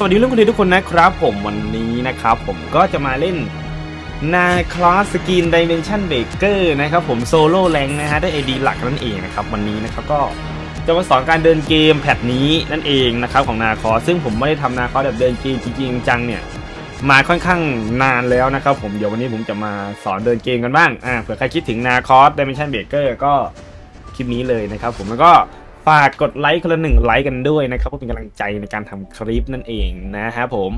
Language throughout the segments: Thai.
สวัสดีเรื่องคนดีทุกคนนะครับผมวันนี้นะครับผมก็จะมาเล่นนาคลอสสกินดิเมนชันเบเกอร์นะครับผมโซโล่แรงนะฮะด้วยไอดีหลักนั่นเองนะครับวันนี้นะครับก็จะมาสอนการเดินเกมแพทนี้นั่นเองนะครับของนาคอสซึ่งผมไม่ได้ทำนาคอสแบบเดินเกมจริงจังเนี่ยมาค่อนข้างนานแล้วนะครับผมเดี๋ยววันนี้ผมจะมาสอนเดินเกมกันบ้างอ่าเผื่อใครคิดถึงนาคอสดิเมนชันเบเกอร์ก็คลิปนี้เลยนะครับผมแล้วก็ ฝากกดไลค์คนละหนึ่งไลค์กันด้วยนะครับเพื่อเป็นกำลังใจในการทำคลิปนั่นเองนะครับผม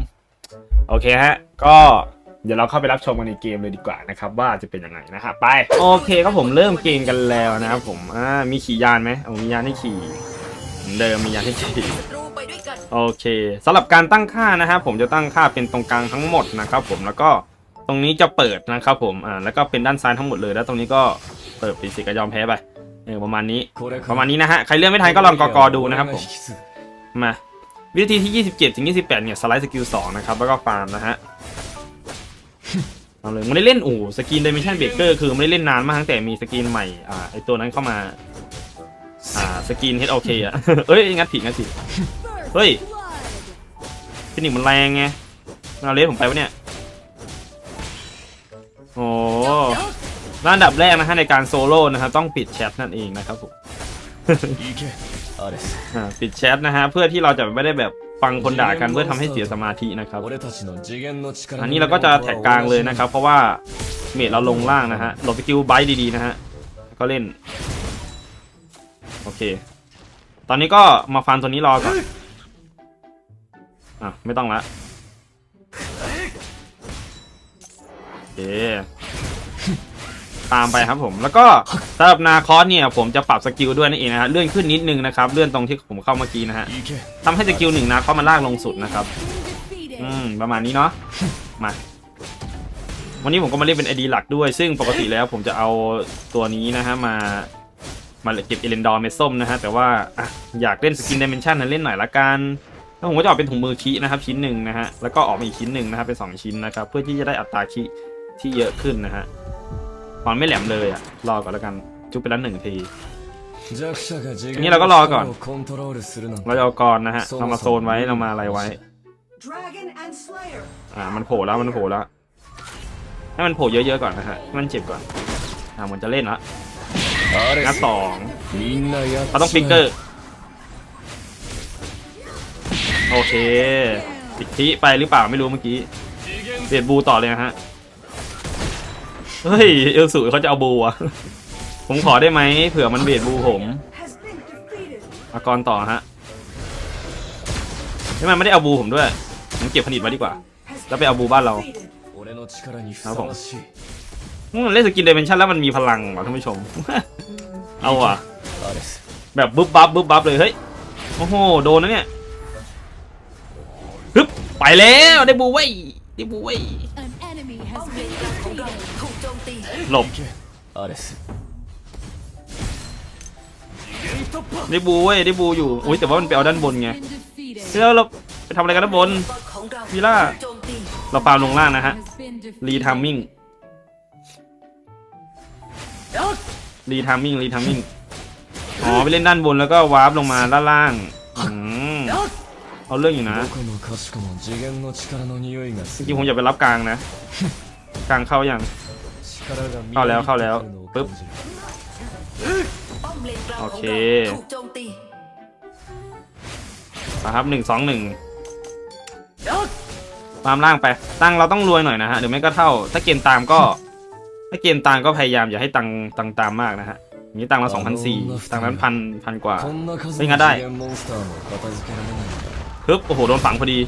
โอเคฮะ ก็เดี๋ยวเราเข้าไปรับชมกันในเกมเลยดีกว่านะครับว่าจะเป็นยังไงนะครับไป โอเคครับผมเริ่มเกมกันแล้วนะครับผมอ่ามีขี่ยานไหมเอามียานให้ขี่เหมือนเดิมมียานให้ขี่โอเคสำหรับการตั้งค่านะครับผมจะตั้งค่าเป็นตรงกลางทั้งหมดนะครับผมแล้วก็ตรงนี้จะเปิดนะครับผมอ่าแล้วก็เป็นด้านซ้ายทั้งหมดเลย แล้วตรงนี้ก็เปิดปีสิก็ยอมแพ้ไป ออประมาณนี้ประมาณนี้นะฮะใครเลื่อนไม่ทันก็ลองกอกอดูนะครับผมมาวิธีที่ 27ถึง28 เนี่ย สไลด์สกิล 2 นะครับ แล้วก็ฟาร์มนะฮะเอาเลยไม่ได้เล่นอู่สกิน Dimension Breaker คือไม่ได้เล่นนานมากตั้งแต่มีสกินใหม่อ่าไอตัวนั้นเข้ามา อ่าสกิน HOK อะเอ้ยงัดผิดงัดผิดเฮ้ยฟินิกมันแรงไงมันเอาเลสผมไปวะเนี่ย ลำดับแรกนะฮะในการโซโล่นะครับต้องปิดแชทนั่นเองนะครับผมปิดแชทนะฮะเพื่อที่เราจะไม่ได้แบบฟังคนด่ากันเพื่อทำให้เสียสมาธินะครับอันนี้เราก็จะแท็กกลางเลยนะครับ เพราะว่าเมทเราลงล่างนะฮะหลบไปคิวไบต์ดีๆนะฮะก็เล่นโอเค ตอนนี้ก็มาฟันตัวนี้รอก่อนอะไม่ต้องละโอเค ตามไปครับผม แล้วก็สำหรับนาคอสเนี่ยผมจะปรับสกิลด้วยนั่นเองนะฮะเลื่อนขึ้นนิดนึงนะครับเลื่อนตรงที่ผมเข้าเมื่อกี้นะฮะทำให้สกิลหนึ่งนาคอสมันลากลงสุดนะครับอืมประมาณนี้เนาะมาวันนี้ผมก็มาเล่นเป็นไอดีหลักด้วย ซึ่งปกติแล้วผมจะเอาตัวนี้นะฮะมามาเก็บเอเลนดอร์เมส้มนะฮะแต่ว่าออยากเล่นสกินดิเมนชันนั้นเล่นหน่อยละกันแล้วผมก็จะออกเป็นถุงมือคีนะครับชิ้นหนึ่งนะฮะแล้วก็ออกมาอีกชิ้นหนึ่งนะครับเป็นสองชิ้นนะครับเพื่อที่จะได้อัตราคีที่เยอะขึ้นนะฮะ มันไม่แหลมเลยอะรอก่อนแล้วกัน จุ๊บไปแล้วหนึ่งทีทีนี้เราก็รอก่อน เราจเอากรนะฮะ เรามาโซนไว้ เรามาอะไรไว้ อ่า มันโผล่แล้ว มันโผล่แล้ว ให้มันโผล่เยอะๆก่อนนะฮะ มันเจ็บก่อน อ่ามันจะเล่นละงัดสองเราต้องฟิกเกอร์ โอเคสิทธิไปหรือเปล่าไม่รู้เมื่อกี้เบียดบูต่อเลยนะฮะ เฮ้ย เอลสูเขาจะเอาบูอะผมขอได้ไหมเผื่อมันเบียดบูผมอากรต่อฮะทำไมไม่ได้เอาบูผมด้วยผมเก็บผลิตมาดีกว่า แล้วไปเอาบูบ้านเราครับผมเล่นสกินเดเมนชั่นแล้วมันมีพลังหรอท่านผู้ชม เอาอะ แบบบึ๊บบับบึ๊บบับเลยเฮ้ย โอ้โห โดนนะเนี่ย ฮึบ ไปแล้ว ได้บูไว้ได้บูไว้ หลบได้บูเว้ยได้บูอยู่อุ้ยแต่ว่ามันไปเอาด้านบนไงแล้วเราไปทำอะไรกันด้านบนวิล่าเราปาลงล่างนะฮะรีทามมิ่งรีทามมิ่งรีทามมิ่งอ๋อไปเล่นด้านบนแล้วก็วาร์ปลงมาด้านล่างเอาเรื่องอยู่นะจริงผมอยากไปรับกลางนะ กลางเข้ายัง เข้าแล้วเข้าแล้วปึ๊บโอเคนะครับหนึ่งสองหนึ่งตามล่างไป ตั้งเราต้องรวยหน่อยนะฮะหรือไม่ก็เท่า ถ้าเกณฑ์ตามก็ ถ้าเกณฑ์ตามก็พยายามอย่าให้ตังตังตามมากนะฮะนี้ตังเราสองพันสี่ตังนั้นพันพันกว่าไม่งั้นได้ฮึบโอ้โหโดนฝังพอดี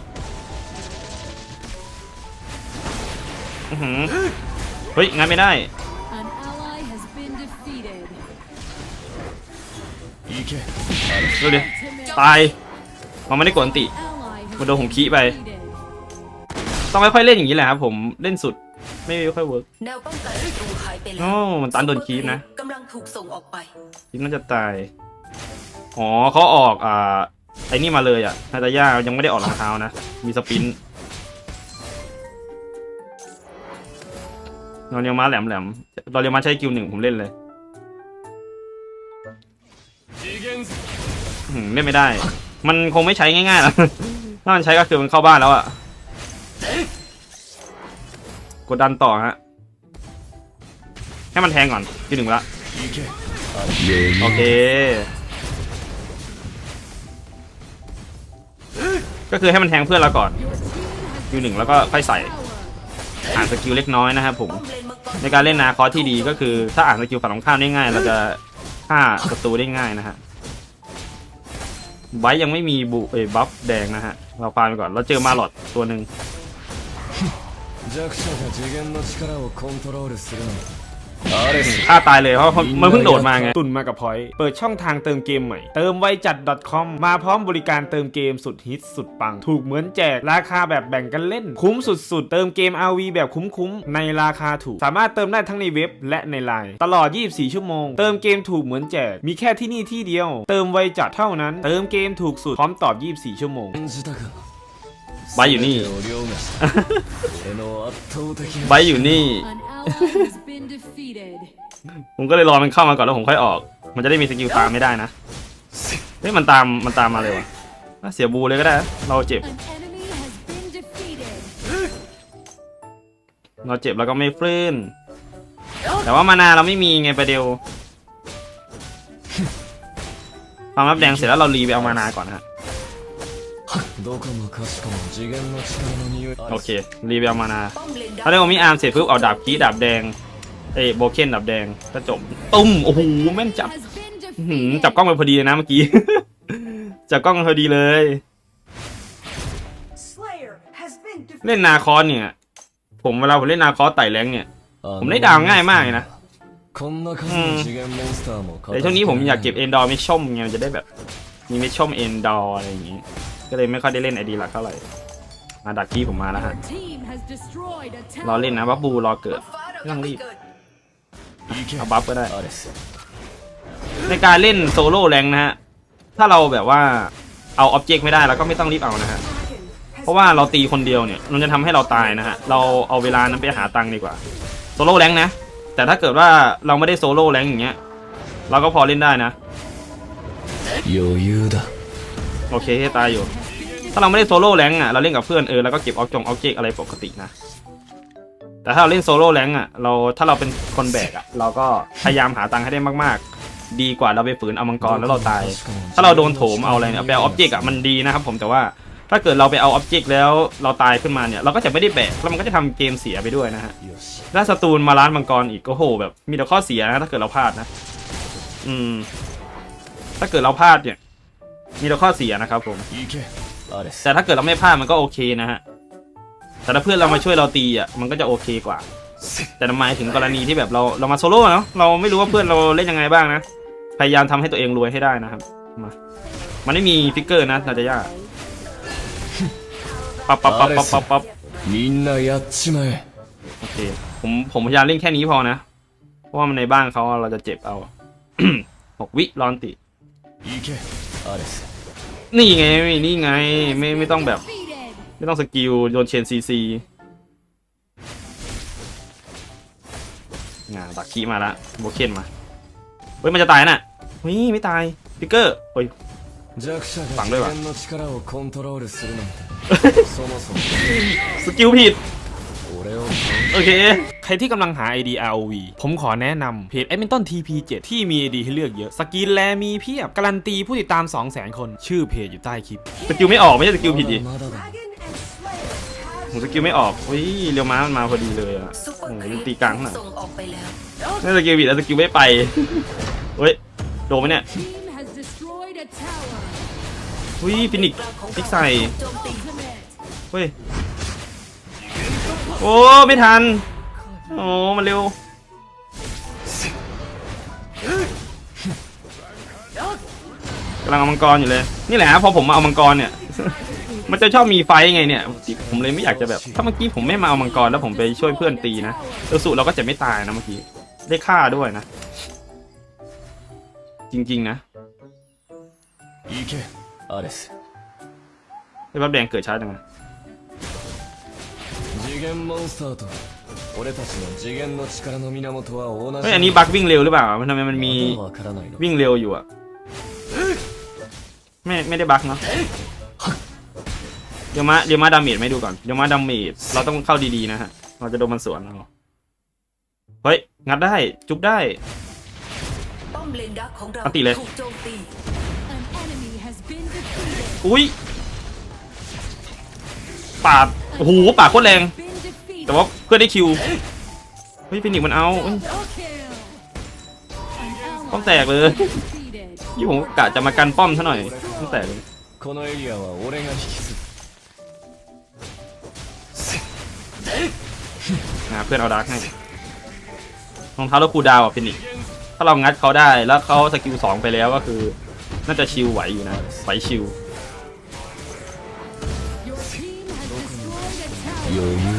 อือหือ เฮ้ยงั้นไม่ได้ An ally has been defeated. 行けดูดิ Ultimate ตาย มันไม่ได้กดอันติ ally has มันโดนผมขี้ไป defeated. ต้องค่อยๆเล่นอย่างนี้แหละครับผมเล่นสุดไม่ค่อยเวิร์ก แนวป้องกันศัตรูหายไปแล้โอ้วมันตันโดนคีบนะ กำลังถูกส่งออกไป คิดน่าจะตาย อ๋อเขาออกอ่าไอ้นี่มาเลยอะนาตาย่ายังไม่ได้ออกรองเท้านะ มีสปรินต์ นอนยังมาแหลมแหลมตอนยังมาใช้กิวหนึ่งผมเล่นเลยเล่นไม่ได้ มันคงไม่ใช้ง่ายๆหรอถ้ามันใช้ก็คือมันเข้าบ้านแล้วอะกดดันต่อฮะ ให้มันแทงก่อนกิวหนึ่งละโอเค ก็คือให้มันแทงเพื่อนเราก่อนกิวหนึ่งแล้วก็ค่อยใส่ อ่านสกิลเล็กน้อยนะครับผม ป้อมเลนมังกร ในการเล่นนาคอสที่ดีก็คือ ถ้าอ่านสกิลฝั่งตรงข้ามได้ง่าย เราจะฆ่าศัตรูได้ง่ายนะฮะไว้ยังไม่มีบุเอยบัฟแดงนะฮะ เราฟาร์มไปก่อน เราเจอมาหลอดตัวหนึ่ง 弱者が次元の力をコントロールするなんてアレス ฆ่าตายเลยเพราะมันเพิ่งโดดมาไง ตุนมากับพอย เปิดช่องทางเติมเกมใหม่ เติมไวจัด .com มาพร้อมบริการเติมเกมสุดฮิตสุดปัง ถูกเหมือนแจก ราคาแบบแบ่งกันเล่น คุ้มสุดๆ เติมเกม RV แบบคุ้มๆ ในราคาถูก สามารถเติมได้ทั้งในเว็บและในไลน์ตลอด 24 ชั่วโมง เติมเกมถูกเหมือนแจก มีแค่ที่นี่ที่เดียว เติมไวจัดเท่านั้น เติมเกมถูกสุดพร้อมตอบ 24 ชั่วโมงไปอยู่นี่ไปอยู่นี่ has been defeated. ผมก็เลยรอมันเข้ามาก่อนแล้วผมค่อยออก มันจะได้มีสกิลตามไม่ได้นะ เฮ้ยมันตามมันตามมาเลยวะน่าเสียบูเลยก็ได้เราเจ็บ An enemy has been defeated. เราเจ็บแล้วก็ไม่ฟื้น แต่ว่ามานาเราไม่มีไงประเดียวความรับแดงเสร็จแล้วเรารีไปเอามานาก่อนนะฮะ どこもかしこも次元の力の匂い โอเค รีไปเอามานา ป้อมเลนดั ถ้าได้โอมิอาร์มเสร็จปุ๊บเอาดาบกี้ดาบแดง เอ้ยโบเคนดาบแดงก็จบ ตุ้ม โอ้โห แม่นจับ Has been อื้อหือ defeated. จับกล้องไปพอดีเลยนะเมื่อกี้ จับกล้องไปพอดีเลย เล่นนาคอสเนี่ย ผมเวลาผมเล่นนาคอสไต่แรงเนี่ย ผมได้ดาวง่ายมากเลยนะ こんな数の次元モンスターも แต่ช่วงนี้ผมอยากเก็บเอนดอร์ไม่ชมไงมันจะได้แบบ มีไม่ชมเอนดอร์อะไรอย่างงี้ ก็เลยไม่ค่อยได้เล่นไอดีหลักเท่าไหร่ มาดักกี้ผมมาแล้วฮะ Your team has destroyed a รอ tower. เล่นนะบัฟบูรอเกิด ฟ้าเรา ไม่ต้องรีบ เกิด 行け เอาบัฟก็ได้ アレス ในการเล่นโซโล่แรงนะฮะ ถ้าเราแบบว่าเอาอ็อบเจกต์ไม่ได้เราก็ไม่ต้องรีบเอานะฮะ เพราะว่าเราตีคนเดียวเนี่ย มันจะทำให้เราตายนะฮะ เราเอาเวลานั้นไปหาตังค์ดีกว่า โซโล่แรงนะ แต่ถ้าเกิดว่าเราไม่ได้โซโล่แรงอย่างเงี้ย เราก็พอเล่นได้นะ 余裕だ โอเคตายอยู่ ถ้าเราไม่ได้โซโล่แรงอะเราเล่นกับเพื่อนเออแล้วก็เก็บออกจงออกเจกอะไรปกตินะ แต่ถ้าเราเล่นโซโล่แรงอะเราถ้าเราเป็นคนแบกอะเราก็พยายามหาตังค์ให้ได้มากๆ ดีกว่าเราไปฝืนเอามังกรแล้วเราตาย ถ้าเราโดนโถมเอาอะไรเนี่ยเอาไปเอาออบเจกต์อะมันดีนะครับผมแต่ว่าถ้าเกิดเราไปเอาออบเจกต์แล้วเราตายขึ้นมาเนี่ยเราก็จะไม่ได้แบกแล้วมันก็จะทำเกมเสียไปด้วยนะฮะถ้าสตูลมาล้านมังกรอีกก็โหแบบมีแต่ข้อเสียนะถ้าเกิดเราพลาดนะ อืม ถ้าเกิดเราพลาดเนี่ย มีแต่ข้อเสียนะครับผมแต่ถ้าเกิดเราไม่พลาดมันก็โอเคนะฮะแต่ถ้าเพื่อนเรามาช่วยเราตีอะมันก็จะโอเคกว่า แต่หมายถึงกรณีที่แบบเราเรามาโซโล่เนาะเราไม่รู้ว่าเพื่อนเราเล่นยังไงบ้างนะพยายามทำให้ตัวเองรวยให้ได้นะครับมามันไม่มีฟิกเกอร์นะนาจะยากปั๊บปั๊บปั๊บปั๊บปั๊บปั๊บาโอเคผมผมพยายามเล่นแค่นี้พอนะเพราะว่ามันในบ้านเขาเราจะเจ็บเอาหกวิร้อนติ นี่ไงนี่ไงไม่ไม่ต้องแบบ ไม่ต้องสกิลโยนเชนซีซีงานดักคีมาละโบเคนมา เฮ้ย มันจะตายน่ะเฮ้ยไม่ตายพิกเกอร์เฮ้ยฝังด้วยวะสกิลผิด ค ใครที่กำลังหา ID ROV ผมขอแนะนำเพจ Edmonton TP7 ที่มี ID ให้เลือกเยอะ สกินแลมีเพียบ การันตีผู้ติดตาม 200,000 คน ชื่อเพจอยู่ใต้คลิป สกิลไม่ออกไม่ใช่สกิลผิดดิ ผมสกิลไม่ออกเฮ้ยเรียวม้ามันมาพอดีเลยอะโอ้ยตีกลางน่ะออไม่สกิลผิดแล้วสกิลไม่ไป เฮ้ยโดนไหมเนี่ยเฮ้ยฟินิกซ์ฟิกใส่เฮ้ย โอ้ไม่ทัน โอ้มันเร็ว กำลังเอามังกรอยู่เลย นี่แหละพอผมมาเอามังกรเนี่ย มันจะชอบมีไฟไงเนี่ย ผมเลยไม่อยากจะแบบ ถ้าเมื่อกี้ผมไม่มาเอามังกรแล้วผมไปช่วยเพื่อนตีนะเออสุเราก็จะไม่ตายนะเมื่อกี้ ได้ฆ่าด้วยนะ จริง ๆ นะไอ้บับแดงเกิดช้าจังไง 次元モンスターと俺たちの次元の力の源は同じ เฮ้ยอันนี้บั๊กวิ่งเร็วหรือเปล่ามันทำไมมันมี まだわからないの วิ่งเร็วอยู่อะไม่ไม่ได้บั๊กเนาะ เดี๋ยวมาเดี๋ยวมาดาเมจไม่ดูก่อนเดี๋ยวมาดาเมจเราต้องเข้าดีๆนะฮะ เราจะโดนมันสวนเอาเฮ้ย งัดได้ จุบได้ ป้อมเลนดักของเรา อันติเลย ถูกโจมตี An enemy has been defeated. อุ้ยปาด โอ้โห ปาดโคตรแรง Been defeated. แต่ว่าเพื่อนได้คิว เฮ้ยฟินิกซ์มันเอาเอ้ย Double kill. An ป้อม ally แตกเลย has been defeated. ยี่ผมกะจะมากันป้อมซะหน่อยป้อมแตกเลย このエリアは俺が引き継ぐ นะเพื่อนเอาดาร์กให้รองเท้าแล้วคูลดาวน์อ่ะฟินิกซ์ถ้าเรางัดเขาได้แล้วเขาสกิลสองไปแล้วก็คือ น่าจะชิลไหวอยู่นะไหวชิล Your team has destroyed a tower. 余裕だ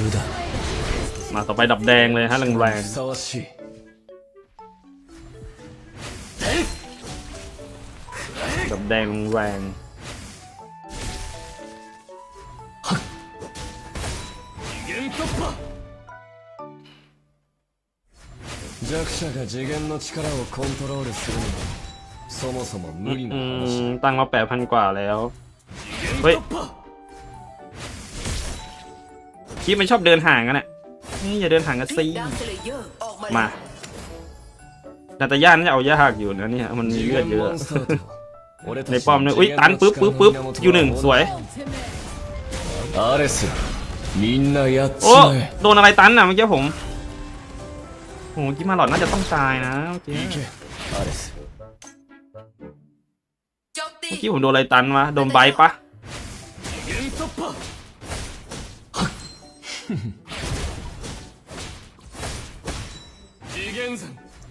มาต่อไปดับแดงเลยฮะแรง ふさわしい ๆดับแดงแรง 次元突破弱者が次元の力をコントロールするのはそもそも無理な อื 話 มตั้งมาแปดพันกว่าแล้ว 次元突破 คีปมันชอบเดินห่างกันอ่ะ นี่อย่าเดินห่างกันซิมานาต่ย่านี่เอายากอยู่นะเนี่ยมันมีเลือดเยอะในป้อมเนี่ยอุ้ยตันปึ๊บปึ๊บปึ๊บอยู่หนึ่งสวยโอ้โดนอะไรตันอะเมื่อกี้ผมโหอกี้มาหลอดน่าจะต้องตายนะเมื่อกี้เมื่อกี้ผมโดนอะไรตันวะโดนใบปะ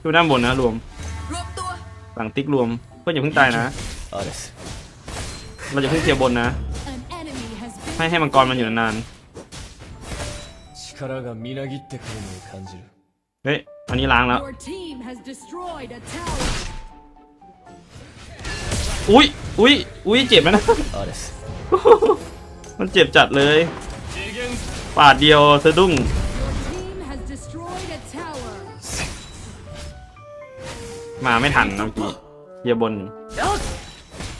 ดูด้านบนนะรวม รวมตัว หลังติ๊กรวม เพื่อนอย่าเพิ่งตายนะ アレス เราจะเพิ่งเคลียร์บนนะ An enemy has been ให้ให้มังกรมันอยู่นาน 力がみなぎってくるのを感じる ๆเฮ้ยอันนี้ล้างแล้ว Your team has destroyed a tower. อุ้ยอุ้ยอุ้ยเจ็บแล้วนะ アレス มันเจ็บจัดเลย 次元 ปาดเดียวสะดุ้ง Your team has destroyed a tower. มาไม่ทันเมื่อกี้เฮียบน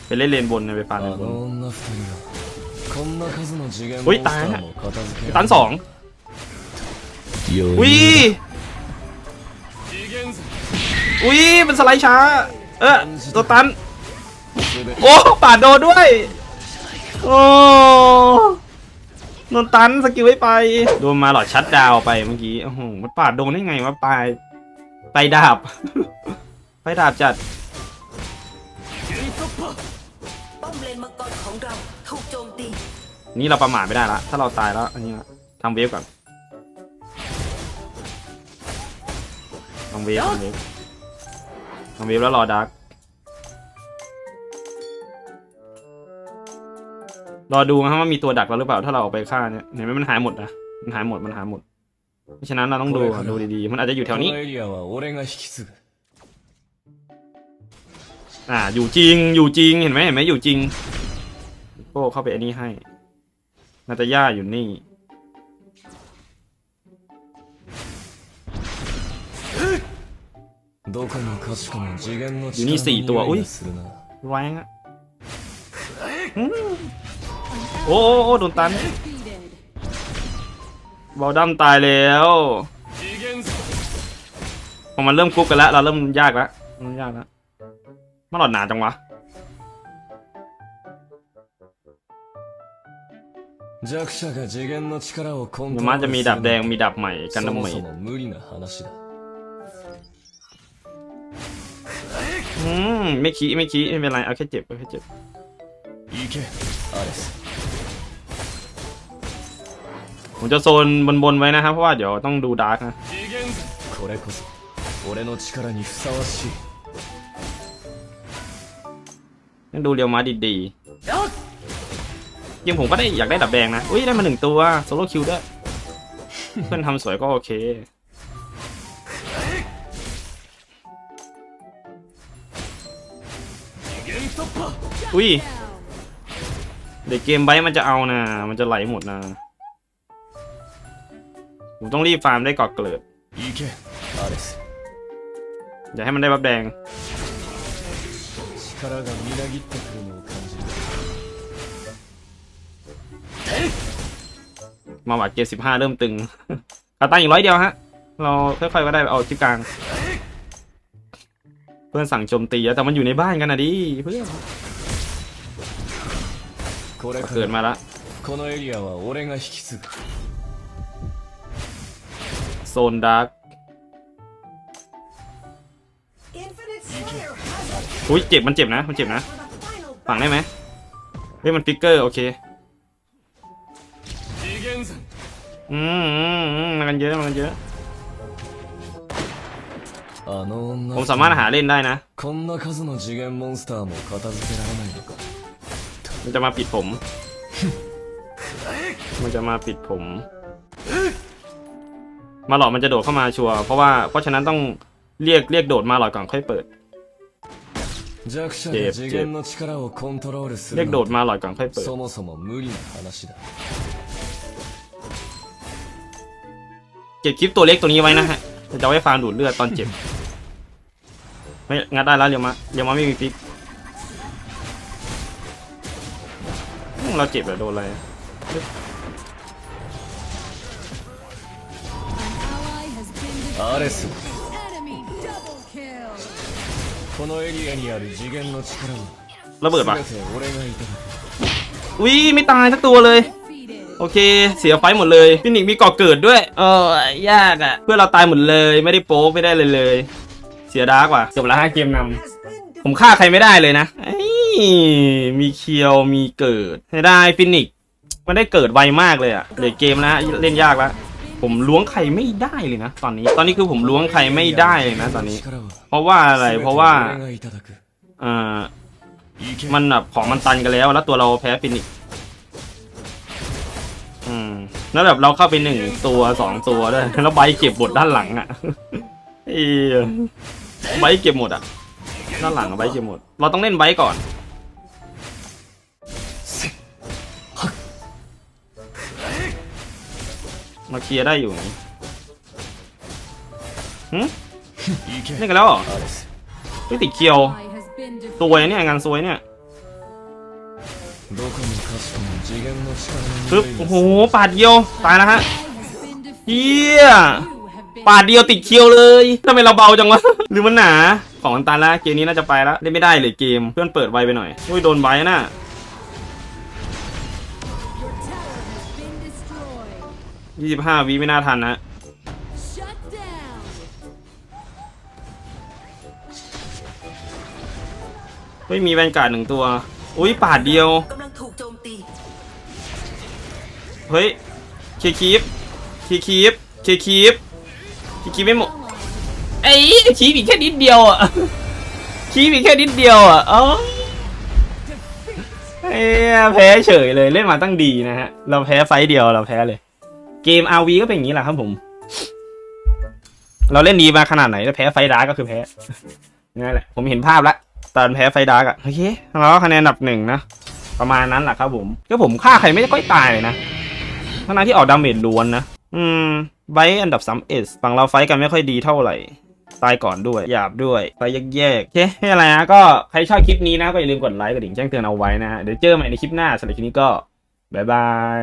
ไปเล่นเลนบนไปฟาเลนบนอุ้ยตายนะตันสองอุ้ยอุ้ยมันสไลด์ช้า เออตัวตัน โอ้ป่าโดนด้วย โอ้โดนตันสกิลไม่ไป โดนมาหลอดชัดดาวไปเมื่อกี้ โอ้โห มันป่าโดนได้ไงวะปลายไปดาบ ไปดาบจัด 次元突破 ป้อมเลนมังกรของเราถูกโจมตี นี่เราประมาทไม่ได้ละ ถ้าเราตายแล้ว อันนี้ละทำเวฟก่อนทำเวฟทำเวฟทำเวฟแล้วรอดาร์กรอดูนะครับว่ามีตัวดักเราหรือเปล่า ถ้าเราออกไปฆ่าเนี่ยเห็นไหมมันหายหมดนะ มันหายหมด มันหายหมด เพราะฉะนั้นเราต้องดู ดูดีๆ มันอาจจะอยู่แถ こ ว の นี้ エリアは俺が引き継ぐ อ่า อยู่จริง อยู่จริง เห็นไหมเห็นไหมอยู่จริงโก้เข้าไปอันนี้ให้ นาตาย่าอยู่นี่ยู่นี่สี่ตัว อุ้ยแรงอะโอ้โอ้โดนตันบอลดัมตายแล้วพอมันเริ่มคุกกันแล้ว เราเริ่มยากแล้วมันยากแล้ว มาหลอดหนาจังวะ 弱者が次元の力をコン เดี๋ ト ยว ロ มัน ー จะ ル มี す ดับ る แด の ง は มีดับใหม่กัน そ ดา も เม そ จ も無理な話だ อืมไม่ขี้ไม่ขี้ไม่เป็นไร เอาแค่เจ็บเอาแค่เจ็บ 行けアレス ผมจะโซนบนๆไว้นะครับ เพราะว่าเดี๋ยวต้องดูดาร์กนะ 次元山これこそ俺の力にふさわしい ดูเรียวมาดีๆยิงผมก็ได้อยากได้ดับแดงนะ อุ้ยได้มาหนึ่งตัวโซโล่คิวด้วย เพื่อนทำสวยก็โอเค อุ้ยเด็กเกมไบมันจะเอานะ มันจะไหลหมดนะ ผมต้องรีบฟาร์มได้กอดเกลือดอย่าให้มันได้บับแดง 力がみなぎってくるのを感じる มาวัดเกียร์สิบห้าเริ่มตึง กาตันอีกร้อยเดียวฮะ เราค่อยๆก็ได้เอาชิปกลาง เพื่อนสั่งโจมตีอะแต่มันอยู่ในบ้านกันนะดิเพื่อน これか เกิด ら มาละ このエリアは俺が引き継ぐ โซนดาร์ก อุ้ยเจ็บมันเจ็บนะมันเจ็บนะฝังได้ไหมเฮ้ยมันฟิกเกอร์โอเคอืมอืมอืมมันเยอะมันเยอะผมสามารถหาเล่นได้นะมันจะมาปิดผม มันจะมาปิดผม มาหลอดมันจะโดดเข้ามาชัวเพราะว่าเพราะฉะนั้นต้องเรียกเรียกโดดมาหลอดก่อนค่อยเปิด 弱者が次元の力をコントロールす เรีย る กโด な ด んて มาหลอดก่อนค่อยเปิด そもそも無理な話だ เก็บคลิปตัวเล็กตัวนี้ไว้นะฮะจะเอาไว้ฟาร์มดูดเลือดตอนเจ็บ ไม่งัดได้แล้วเรียวมาเรียวมาไม่มีฟิกอืมเราเจ็บเหรอโดนอะไร An ally has been defeated. ア このエリアにある次元の力を ระเบิดปะ 全て俺がいただく อุ้ยไม่ตายสักตัวเลย Defeated. โอเค เสียไฟหมดเลยฟินิกซ์มีก่อเกิดด้วย เออยากอะเพื่อนเราตายหมดเลย ไม่ได้โป๊กไม่ได้เลยเลย เสียดาร์กว่ะจบแล้วห้าเกมนำผมฆ่าใครไม่ได้เลยนะไอ้มีเคียวมีเกิดไม่ได้ฟินิกซ์มันได้เกิดไวมากเลยอะเหลยเกมนะเล่นยากแล้ว ผมล้วงไข่ไม่ได้เลยนะ ตอนนี้ ตอนนี้คือผมล้วงไข่ไม่ได้เลยนะ ตอนนี้ เพราะว่าอะไร เพราะว่าเอ่อมันแบบของมันตันกันแล้ว แล้วตัวเราแพ้ไปอีกอืม แล้วแบบเราเข้าไปหนึ่งตัวสองตัวด้วย แล้วใบเก็บหมดด้านหลังอะไอ้ใบเก็บหมดอะ ด้านหลังใบเก็บหมด เราต้องเล่นใบก่อน มาเคลียร์ได้อยู่นี่หึนี่กันแล้วเหรอไม่ติดเคียวตัวเนี่ยงานซวยเนี่ยปึ๊บโอ้โหปาดเดียวตายแล้วฮะเฮียปาดเดียวติดเคียวเลยทำไมเราเบาจังวะหรือมันหนาของมันตายแล้วเกมนี้น่าจะไปแล้วได้ไม่ได้เลยเกมเพื่อนเปิดไวไปหน่อยอุ้ยโดนไว้น่ะ ยี่สิบห้าวิไม่น่าทันนะ Shut down. เฮ้ยมีแวนการ์ดหนึ่งตัว อุ้ยปาดเดียวกำลังถูกโจมตี เฮ้ยเคลียร์คีฟเคลียร์คีฟเคลียร์คีฟเคลียร์คีฟไม่หมด Ally ไอ้คีฟอีกแค่นิดเดียวอะคีฟอีกแค่นิดเดียวอะเอ้าเอ้ยแพ้เฉยเลยเล่นมาตั้งดีนะฮะ เราแพ้ไฟต์เดียวเราแพ้เลย เกม RV ก็เป็นอย่างนี้แหละครับผม เราเล่นดีมาขนาดไหนแล้วแพ้ไฟดาร์ก็คือแพ้นั่นแหละผมเห็นภาพแล้วตอนแพ้ไฟดาร์กอะโอเคเราก็คะแนนอันดับหนึ่งนะประมาณนั้นแหละครับผมก็ผมฆ่าใครไม่ค่อยตายเลยนะทั้งนั้นที่ออกดาเมจล้วนนะอืมไบท์อันดับ3 s ฝั่งเราไฟท์กันไม่ค่อยดีเท่าไหร่ตายก่อนด้วย หยาบด้วยไปแยกๆโอเคไม่เป็นไรนะก็ใครชอบคลิปนี้นะก็อย่าลืมกดไลค์กดดิ่งแจ้งเตือนเอาไว้นะฮะเดี๋ยวเจอใหม่ในคลิปหน้าสำหรับคลิปนี้ก็บ๊ายบาย